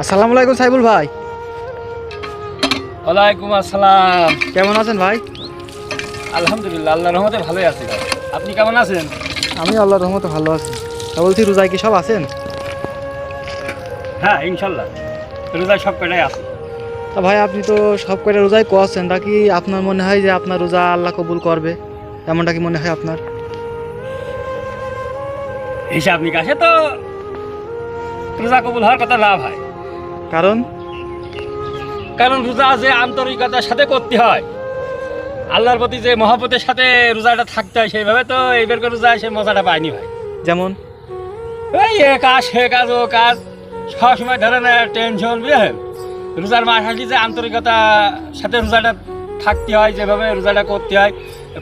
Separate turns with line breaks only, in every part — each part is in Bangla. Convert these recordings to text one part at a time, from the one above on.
আসসালামু আলাইকুম সাইবুল ভাই।
ওয়ালাইকুম আসসালাম।
কেমন আছেন ভাই?
আলহামদুলিল্লাহ আল্লাহ রহমতে ভালোই আছি ভাই। আপনি কেমন আছেন?
আমি আল্লাহর রহমতে ভালো আছি। তা বলছি রোজায় কি সব আছেন?
হ্যাঁ ইনশাল্লাহ। রোজায় সব কটাই আছে।
তা ভাই আপনি তো সব করে রোজায় করছেন তা কি আপনার মনে হয় যে আপনার রোজা আল্লাহ কবুল করবে? এমনটা কি মনে হয় আপনার?
হিসাব নিকাশে তো রোজা কবুল হওয়ার কথা লাভ হয়।
কারণ?
কারণ রোজা যে আন্তরিকতার সাথে করতে হয় আল্লাহর প্রতি যে মহাপতের সাথে রোজাটা থাকতে হয় সেইভাবে তো এইবার করে রোজা সে মজাটা পায়নি ভাই।
যেমন?
এই এ কাজ সে কাজ ও কাজ সবসময় ধরে না টেনশন বুঝলেন? রোজার মাস আসলে যে আন্তরিকতা সাথে রোজাটা থাকতে হয় যেভাবে রোজাটা করতে হয়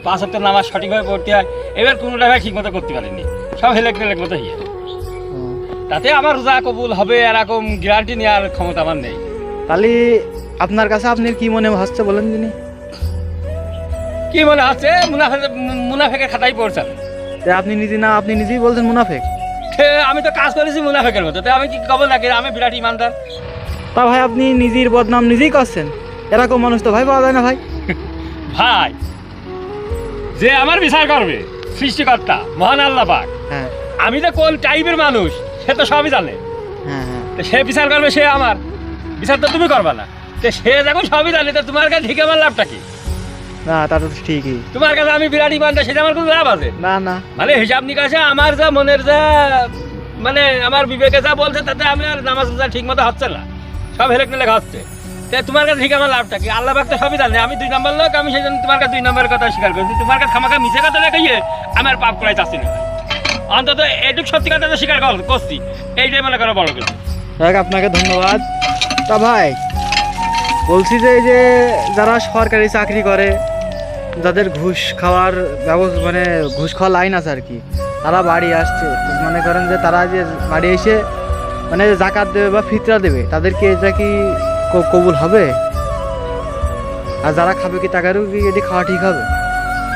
পাঁচ হপ্তাহ নামাজ সঠিকভাবে পড়তে হয় এবার কোনোটা ভাই ঠিক মতো করতে পারিনি সব হেলেক টেলেক মতো হিয়ে তাতে আমার রোজা কবুল হবে এরকম গ্যারান্টি নেওয়ার ক্ষমতা আমার নেই।
তাহলে আপনার কাছে আপনি কি মনে হচ্ছে বলেন তিনি?
কি মনে হচ্ছে? মুনাফে মুনাফেকের খাতাই পড়ছেন।
আপনি নিজে না আপনি নিজেই বলছেন মুনাফেক?
আমি তো কাজ করেছি মুনাফেকের মতো। আমি কি কবল নাকি? আমি বিরাট ইমানদার।
তা ভাই আপনি নিজের বদনাম নিজেই করছেন। এরকম মানুষ তো ভাই পাওয়া যায় না ভাই।
ভাই যে আমার বিচার করবে সৃষ্টিকর্তা মহান আল্লাহ পাক।
হ্যাঁ।
আমি যে কোন টাইপের মানুষ সে তো সবই জানে।
হ্যাঁ হ্যাঁ।
তো সে বিচার করবে সে আমার। বিচার তো তুমি করবা না। তো সে যখন সবই জানে তো তোমার কাছে ঠিক আমার লাভটা কি?
না তা তো ঠিকই।
তোমার কাছে আমি বিরাট ইমানদার সেটা আমার কোনো লাভ আছে?
না না।
মানে হিসাব নিকাশে আমার যা মনের যা মানে আমার বিবেকে যা বলছে তাতে আমি আর নামাজ ঠিক মতো হচ্ছে না। সব হেলেক লেখা হচ্ছে। তোমার কাছে ঠিক আমার লাভটা কি? আল্লাহ তো সবই জানে, আমি দুই নম্বর লোক, আমি সেই জন্য তোমার কাছে দুই নম্বরের কথা স্বীকার করছি। তোমার কাছে খামাখা মিশে কথা লেখাইয়ে আমার পাপ করাই চাচ্ছি না অন্তত এটুক সত্যি কথা স্বীকার কর- করছি। এইটাই মনে করো বড় কিছু।
আপনাকে ধন্যবাদ। তা ভাই, বলছি যে এই যে যারা সরকারি চাকরি করে, যাদের ঘুষ খাওয়ার ব্যবস্থা মানে ঘুষ খাওয়া লাইন আছে আর কি, তারা বাড়ি আসছে। মনে করেন যে তারা যে বাড়ি এসে মানে জাকাত দেবে বা ফিতরা দেবে, তাদেরকে এটা ক- কবুল হবে? আর যারা খাবে কি তাদেরও কি এটি খাওয়া ঠিক হবে?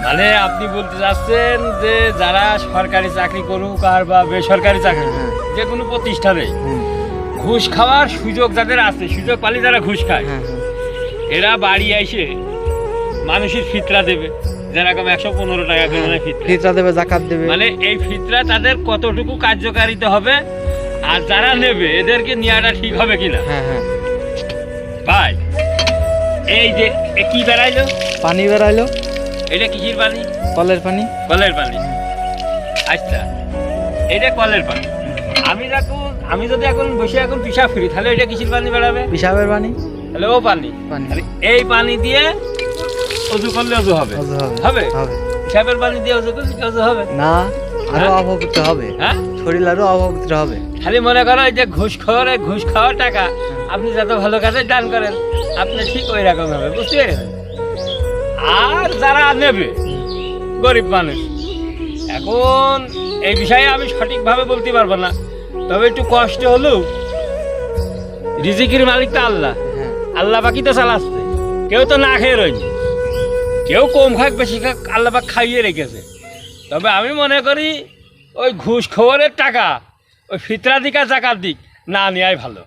মানে আপনি বলতে চাচ্ছেন যে যারা সরকারি চাকরি করুক আর বা বেসরকারি চাকরি
হ্যাঁ,
যে কোনো প্রতিষ্ঠানে ঘুষ খাওয়ার সুযোগ যাদের আছে সুযোগ পালি যারা ঘুষ খায়
হ্যাঁ হ্যাঁ।
এরা বাড়ি এসে মানুষের ফিতরা দেবে। যেরকম একশো পনেরো টাকা করে মানে ফিতরা
দেবে জাকাত দেবে।
মানে এই ফিতরা তাদের কতটুকু কার্যকারিতা হবে আর যারা নেবে এদেরকে নেওয়াটা ঠিক হবে কিনা?
হ্যাঁ হ্যাঁ।
ভাই এই যে কি বেড়াইলো?
পানি বেড়াইলো।
এটা কিসির পানি?
কলের পানি।
কলের পানি। আচ্ছা এটা কলের পানি। আমি যখন আমি যদি এখন বসে এখন পিসা ফিরি তাহলে এটা কিসির পানি বেড়াবে?
পিসাবের পানি।
তাহলে ও পানি। এই পানি দিয়ে অজু করলে অজু হবে।
হবে।
হবে?
হবে।
পিসাবের পানি দিয়ে অজু করলে অজু হবে?
না আরও
হ্যাঁ?
অপবিত্র হবে।
হ্যাঁ?
শরীর আরও অপবিত্র হবে।
খালি মনে করো এই যে ঘুষ খাওয়ারে ঘুষ খাওয়ার টাকা আপনি যত ভালো কাজে দান করেন আপনি ঠিক ওই রকম হবে বুঝতে পেরেছেন? আর যারা নেবে গরিব মানুষ এখন এই বিষয়ে আমি সঠিকভাবে বলতে পারব না। তবে একটু কষ্ট হলেও রিজিকির মালিক তো আল্লাহ।
হ্যাঁ।
আল্লাহ বাকি তো চালাচ্ছে। কেউ তো না খেয়ে রয়েছে কেউ কম খাক বেশি খাক আল্লাহ পাক খাইয়ে রেখেছে। তবে আমি মনে করি ওই ঘুষ খবরের টাকা ওই ফিতরা দিক জাকার দিক না নেওয়াই ভালো।